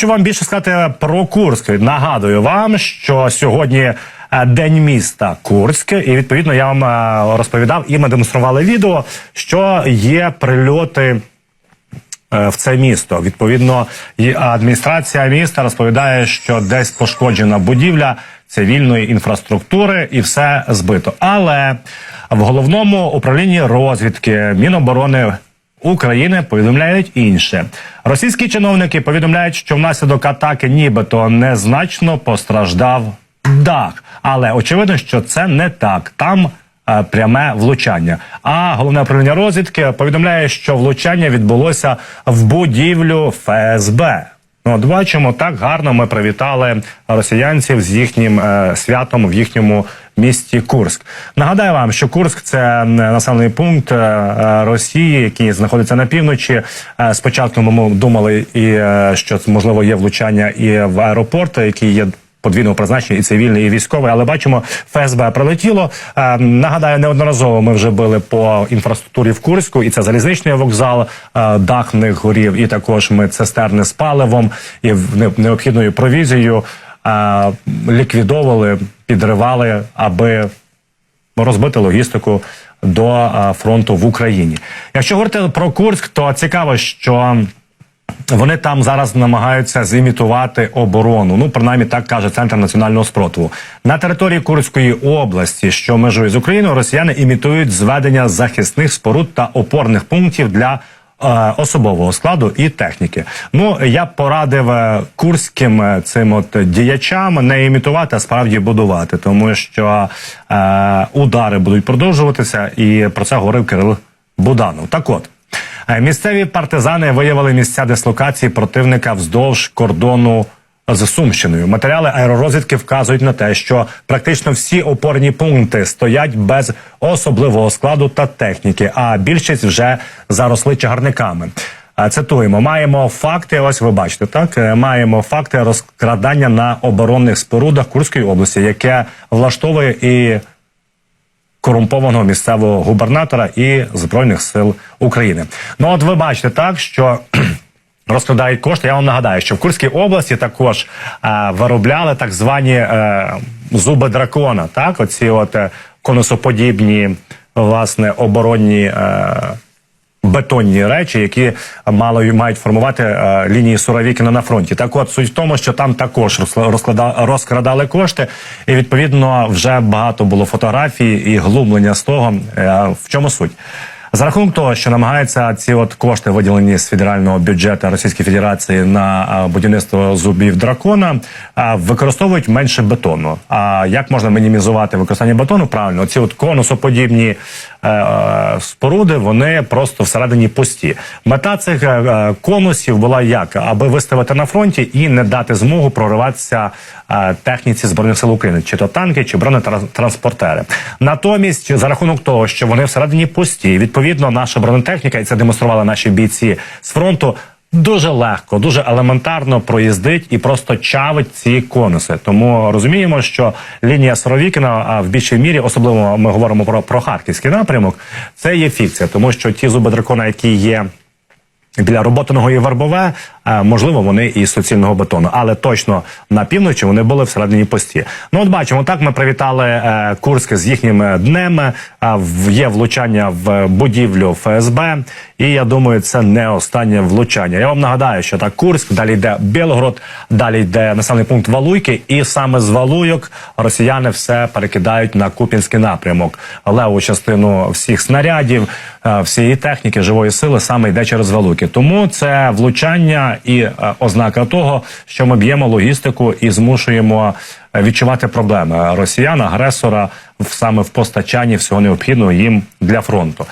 Хочу вам більше сказати про Курськ. Нагадую вам, що сьогодні е, день міста Курськ, і відповідно я вам е, розповідав і ми демонстрували відео, що є прильоти. е, В це місто відповідно і адміністрація міста розповідає, що десь пошкоджена будівля цивільної інфраструктури і все збито. Але в головному управлінні розвідки Міноборони України повідомляють інше. Російські чиновники повідомляють, що внаслідок атаки нібито незначно постраждав дах. Але очевидно, що це не так. Там е, пряме влучання. А головне управління розвідки повідомляє, що влучання відбулося в будівлю ФСБ. Ну, от бачимо, так гарно ми привітали росіянців з їхнім е, святом в їхньому місті Курськ. Нагадаю вам, що Курськ це населений пункт е, е, Росії, який знаходиться на півночі. Е, спочатку ми думали, і е, що можливо є влучання і в аеропорт, який є подвійного призначення і цивільний, і військовий, але бачимо, ФСБ прилетіло. Е, нагадаю, неодноразово ми вже били по інфраструктурі в Курську, і це залізничний вокзал, е, дах в горів, і також ми цистерни з паливом і необхідною провізією е, ліквідовували, підривали, аби розбити логістику до е, фронту в Україні. Якщо говорити про Курськ, то цікаво, що вони там зараз намагаються зімітувати оборону. Ну, принаймні, так каже центр національного спротиву. На території Курської області, що межує з Україною, росіяни імітують зведення захисних споруд та опорних пунктів для. е, Особового складу і техніки. Ну я порадив е, курським е, цим от діячам не імітувати, а справді будувати, тому що е, удари будуть продовжуватися, і про це говорив Кирил Буданов. Так от Місцеві партизани виявили місця дислокації противника вздовж кордону з Сумщиною. Матеріали аеророзвідки вказують на те, що практично всі опорні пункти стоять без особливого складу та техніки, а більшість вже заросли чагарниками. Е, Цитуємо, маємо факти. Ось ви бачите, так Е, маємо факти розкрадання на оборонних спорудах Курської області, яке влаштовує і корумпованого місцевого губернатора і збройних сил України. Ну от ви бачите так, що. розкладають кошти. Я вам нагадаю, що в Курській області також е, виробляли так звані е, зуби дракона. Так, оці от е, конусоподібні власне оборонні е, бетонні речі, які мало мають формувати е, лінії Суровікіна на фронті. Так, от суть в тому, що там також розкрадали кошти, і відповідно вже багато було фотографій і глумлення з того, е, в чому суть. За рахунок того, що намагаються ці от кошти виділені з федерального бюджету Російської Федерації на будівництво зубів дракона, використовують менше бетону. А як можна мінімізувати використання бетону? Правильно, ці от конусоподібні е, е, споруди вони просто всередині пусті. Мета цих е, конусів була як аби виставити на фронті і не дати змогу прориватися техніці збройних сил України, чи то танки, чи бронетранспортери. Натомість, за рахунок того, що вони всередині пусті, відповідно, наша бронетехніка, і це демонстрували наші бійці з фронту. Дуже легко, дуже елементарно проїздить і просто чавить ці конуси. Тому розуміємо, що лінія Соровікіна в більшій мірі, особливо ми говоримо про, про харківський напрямок, це є фікція, тому що ті зуби дракона, які є біля роботаного і вербове, можливо, вони і суцільного бетону, але точно на півночі вони були всередині пості. Ну, от бачимо, так ми привітали е, Курськ з їхнім е, днем. Е, є влучання в будівлю ФСБ, і я думаю, це не останнє влучання. Я вам нагадаю, що так Курськ, далі йде Білгород, далі йде населений пункт Валуйки, і саме з Валуйок росіяни все перекидають на Купінський напрямок. Леву частину всіх снарядів, е, всієї техніки, живої сили саме йде через Валуйки. Тому це влучання і е, ознака того, що ми б'ємо логістику і змушуємо е, відчувати проблеми росіян, агресора в- саме в постачанні всього необхідного їм для фронту.